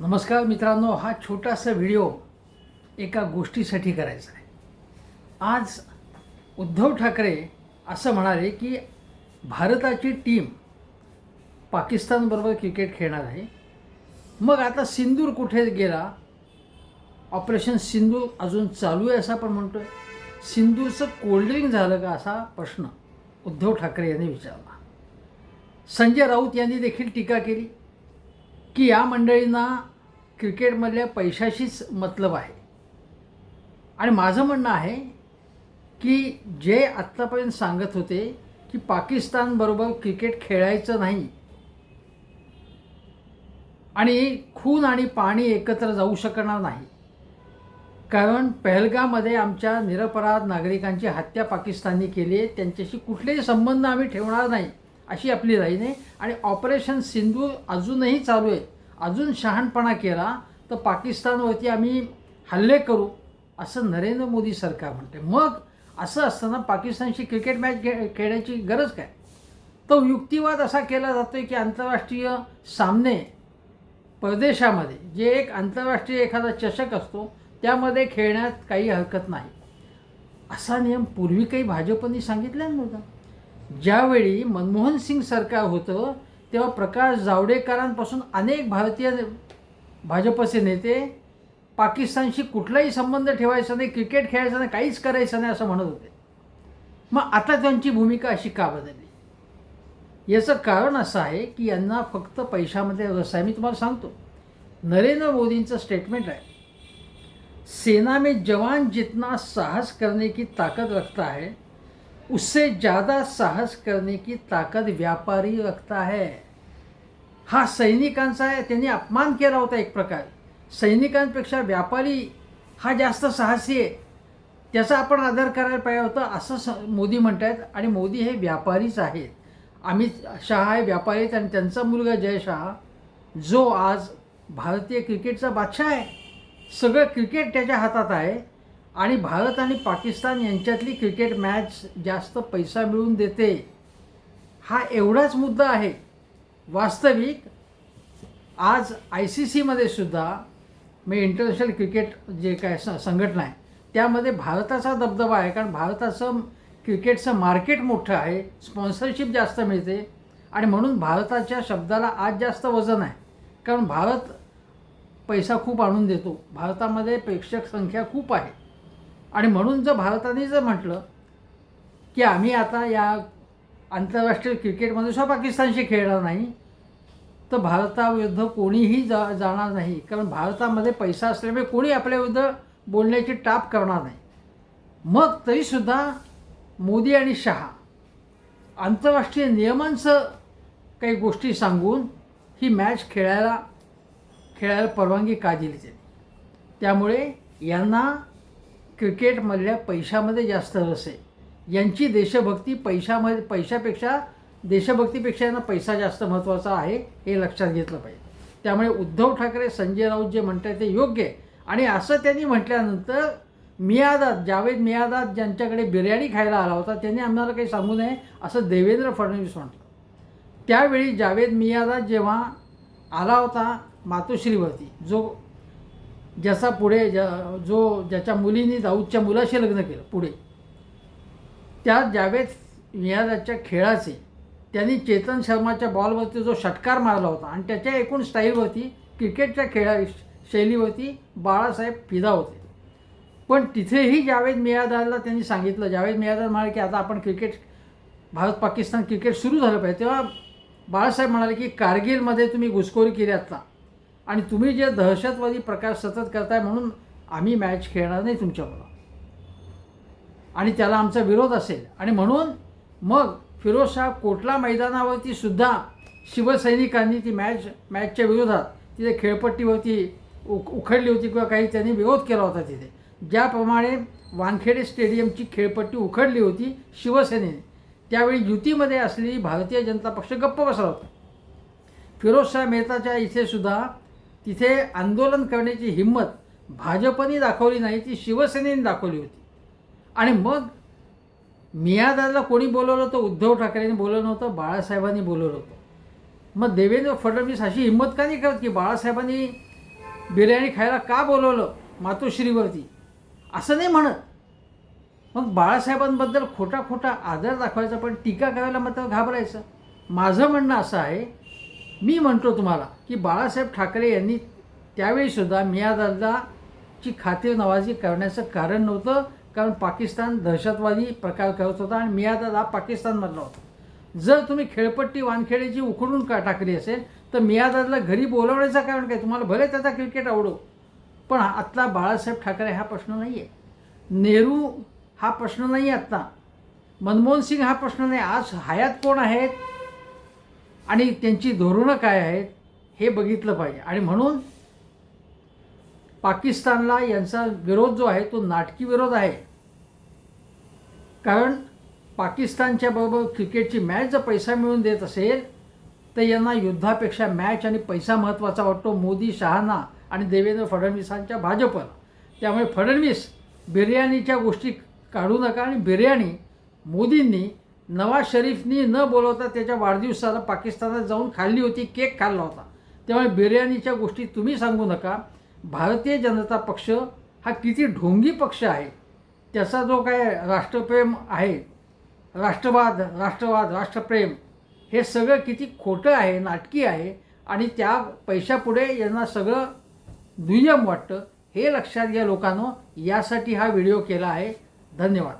नमस्कार मित्रांनो हा छोटासा व्हिडिओ एका गोष्टीसाठी करायचा आहे. आज उद्धव ठाकरे असं म्हणाले की भारताची टीम पाकिस्तानबरोबर क्रिकेट खेळणार आहे. मग आता सिंदूर कुठे गेला? ऑपरेशन सिंदूर अजून चालू आहे असं आपण म्हणतो आहे सिंदूरचं कोल्ड्रिंक झालं का असा प्रश्न उद्धव ठाकरे यांनी विचारला. संजय राऊत यांनी देखील टीका केली. की या मंडळींना क्रिकेटमधल्या पैशाशीच मतलब आहे. आणि माझं म्हणणं आहे की जे आत्तापर्यंत सांगत होते की पाकिस्तानबरोबर क्रिकेट खेळायचं नाही आणि खून आणि पाणी एकत्र जाऊ शकणार नाही. कारण पहलगामध्ये आमच्या निरपराध नागरिकांची हत्या पाकिस्तानने केली आहे. त्यांच्याशी कुठलेही संबंध आम्ही ठेवणार नाही. अशी आपली राहीन नाही आणि ऑपरेशन सिंधू अजूनही चालू आहे. अजून शहाणपणा केला तर पाकिस्तानवरती आम्ही हल्ले करू असं नरेंद्र मोदी सरकार म्हणते. मग असं असताना पाकिस्तानशी क्रिकेट मॅच खे खेळायची गरज काय? तो युक्तिवाद असा केला जातो की आंतरराष्ट्रीय सामने परदेशामध्ये जे एक आंतरराष्ट्रीय एखादा चषक असतो त्यामध्ये खेळण्यात काही हरकत नाही. असा नियम पूर्वी काही भाजपनी सांगितला नव्हता. ज्यावेळी मनमोहन सिंग सरकार होतं तेव्हा प्रकाश जावडेकरांपासून अनेक भारतीय भाजपचे नेते पाकिस्तानशी कुठलाही संबंध ठेवायचा नाही क्रिकेट खेळायचं नाही काहीच करायचं नाही असं म्हणत होते. मग आता त्यांची भूमिका अशी का बदलली? याचं कारण असं आहे की यांना फक्त पैशामध्ये रस आहे. मी तुम्हाला सांगतो नरेंद्र मोदींचं स्टेटमेंट आहे सेना में जवान जितना साहस करने की ताकत रखता है उससे ज़्यादा साहस करने की ताकद व्यापारी रखता है। हा सैनिकांचा आहे त्यांनी अपमान केला होता एक प्रकार। सैनिकांपेक्षा व्यापारी हा जास्त साहसी आहे त्याचा आपण आदर करायला पाहिजे होतं असं स मोदी म्हणत आहेत आणि मोदी हे व्यापारीच आहेत. अमित शहा हे व्यापारी आणि त्यांचा मुलगा जय शहा जो आज भारतीय क्रिकेटचा बादशाह आहे. सगळं क्रिकेट त्याच्या हातात आहे. आणि भारत आणि पाकिस्तान यांच्यातली क्रिकेट मॅच जास्त पैसा मिळवून देते. हा एवढाच मुद्दा आहे. वास्तविक आज आय सी सीमध्ये सुद्धा मी इंटरनॅशनल क्रिकेट जे काय स संघटना आहे त्यामध्ये भारताचा दबदबा आहे. कारण भारताचं क्रिकेटचं मार्केट मोठं आहे. स्पॉन्सरशिप जास्त मिळते. आणि म्हणून भारताच्या शब्दाला आज जास्त वजन आहे. कारण भारत पैसा खूप आणून देतो. भारतामध्ये प्रेक्षक संख्या खूप आहे. आणि म्हणून जर भारताने जर म्हटलं की आम्ही आता या आंतरराष्ट्रीय क्रिकेटमध्ये सुद्धा पाकिस्तानशी खेळणार नाही तर भारताविरुद्ध कोणीही जा जाणार नाही. कारण भारतामध्ये पैसा असल्यामुळे कोणी आपल्याविरुद्ध बोलण्याची टाप करणार नाही. मग तरीसुद्धा मोदी आणि शहा आंतरराष्ट्रीय नियमांचं काही गोष्टी सांगून ही मॅच खेळायला खेळायला परवानगी का दिली त्यांनी? त्यामुळे यांना क्रिकेटमधल्या पैशामध्ये जास्त रस आहे. यांची देशभक्ती पैशामध्ये पैशापेक्षा देशभक्तीपेक्षा यांना पैसा जास्त महत्त्वाचा आहे हे लक्षात घेतलं पाहिजे. त्यामुळे उद्धव ठाकरे संजय राऊत जे म्हणत ते योग्य आहे. आणि असं त्यांनी म्हटल्यानंतर मियादाद जावेद मियादाद ज्यांच्याकडे बिर्याणी खायला आला होता त्यांनी आम्हाला काही सांगू नये असं देवेंद्र फडणवीस म्हटलं त्यावेळी जावेद मियादाद जेव्हा आला होता मातोश्रीवरती जो ज्याचा पुढे ज्या जो ज्याच्या मुलींनी दाऊदच्या मुलाशी लग्न केलं पुढे. त्या जावेद मियादाच्या खेळाचे त्यांनी चेतन शर्माच्या बॉलवरती जो षटकार मारला होता आणि त्याच्या एकूण स्टाईलवरती क्रिकेटच्या खेळा शैलीवरती बाळासाहेब फिदा होते. पण तिथेही जावेद मियादाला त्यांनी सांगितलं जावेद मियादार म्हणाले की आता आपण क्रिकेट भारत पाकिस्तान क्रिकेट सुरू झालं पाहिजे. तेव्हा बाळासाहेब म्हणाले की कारगिलमध्ये तुम्ही घुसखोरी केली आत्ता. आणि तुम्ही जे दहशतवादी प्रकार सतत करताय म्हणून आम्ही मॅच खेळणार नाही तुमच्याबरोबर आणि त्याला आमचा विरोध असेल. आणि म्हणून मग फिरोजशाह कोटला मैदानावरती सुद्धा शिवसैनिकांनी ती मॅच मॅचच्या विरोधात तिथे खेळपट्टीवरती उ उखडली होती किंवा काही त्यांनी विरोध केला होता तिथे. ज्याप्रमाणे वानखेडे स्टेडियमची खेळपट्टी उखडली होती शिवसेनेने. त्यावेळी युतीमध्ये असलेली भारतीय जनता पक्ष गप्प बसला होता. फिरोजशाह मेहताच्या इथेसुद्धा तिथे आंदोलन करण्याची हिंमत भाजपने दाखवली नाही ती शिवसेनेने दाखवली होती. आणि मग मियादाला कोणी बोलवलं तर उद्धव ठाकरेंनी बोलवलं नव्हतं बाळासाहेबांनी बोलवलं होतं. मग देवेंद्र फडणवीस अशी हिंमत का नाही करत की बाळासाहेबांनी बिर्याणी खायला का बोलवलं मातोश्रीवरती? असं नाही म्हणत. मग बाळासाहेबांबद्दल खोटा खोटा आदर दाखवायचा पण टीका करायला मात्र घाबरायचं. माझं म्हणणं असं आहे मी म्हणतो तुम्हाला की बाळासाहेब ठाकरे यांनी त्यावेळीसुद्धा मियादादाची खातीर नवाजी करण्याचं कारण नव्हतं कारण पाकिस्तान दहशतवादी प्रकार करत होता आणि मियादाद हा पाकिस्तानमधला होता. जर तुम्ही खेळपट्टी वानखेडेची उखडून का टाकली असेल तर मियादादला घरी बोलवण्याचं कारण काय? तुम्हाला भले त्याचा क्रिकेट आवडो पण आत्ता बाळासाहेब ठाकरे हा प्रश्न नाही आहे नेहरू हा प्रश्न नाही आहे आत्ता. मनमोहन सिंग हा प्रश्न नाही. आज हयात कोण आहेत? आणि त्यांची धोरणं काय आहेत हे बघितलं पाहिजे. आणि म्हणून पाकिस्तानला यांचा विरोध जो आहे तो नाटकी विरोध आहे. कारण पाकिस्तानच्या बरोबर क्रिकेटची मॅच जर पैसा मिळवून देत असेल तर यांना युद्धापेक्षा मॅच आणि पैसा महत्त्वाचा वाटतो. मोदी शहाना आणि देवेंद्र फडणवीसांच्या भाजपला त्यामुळे फडणवीस बिर्याणीच्या गोष्टी काढू नका आणि बिर्याणी मोदींनी नवाज शरीफनी न बोलवता त्याच्या वाढदिवसाला पाकिस्तानात जाऊन खाल्ली होती केक खाल्ला होता. त्यामुळे बिर्याणीच्या गोष्टी तुम्ही सांगू नका. भारतीय जनता पक्ष हा किती ढोंगी पक्ष आहे. त्याचा जो काय राष्ट्रप्रेम आहे राष्ट्रवाद राष्ट्रवाद राष्ट्रप्रेम हे सगळं किती खोटं आहे नाटकी आहे आणि त्या पैशापुढे यांना सगळं दुय्यम वाटतं हे लक्षात घ्या लोकांनो. यासाठी हा व्हिडिओ केला आहे. धन्यवाद.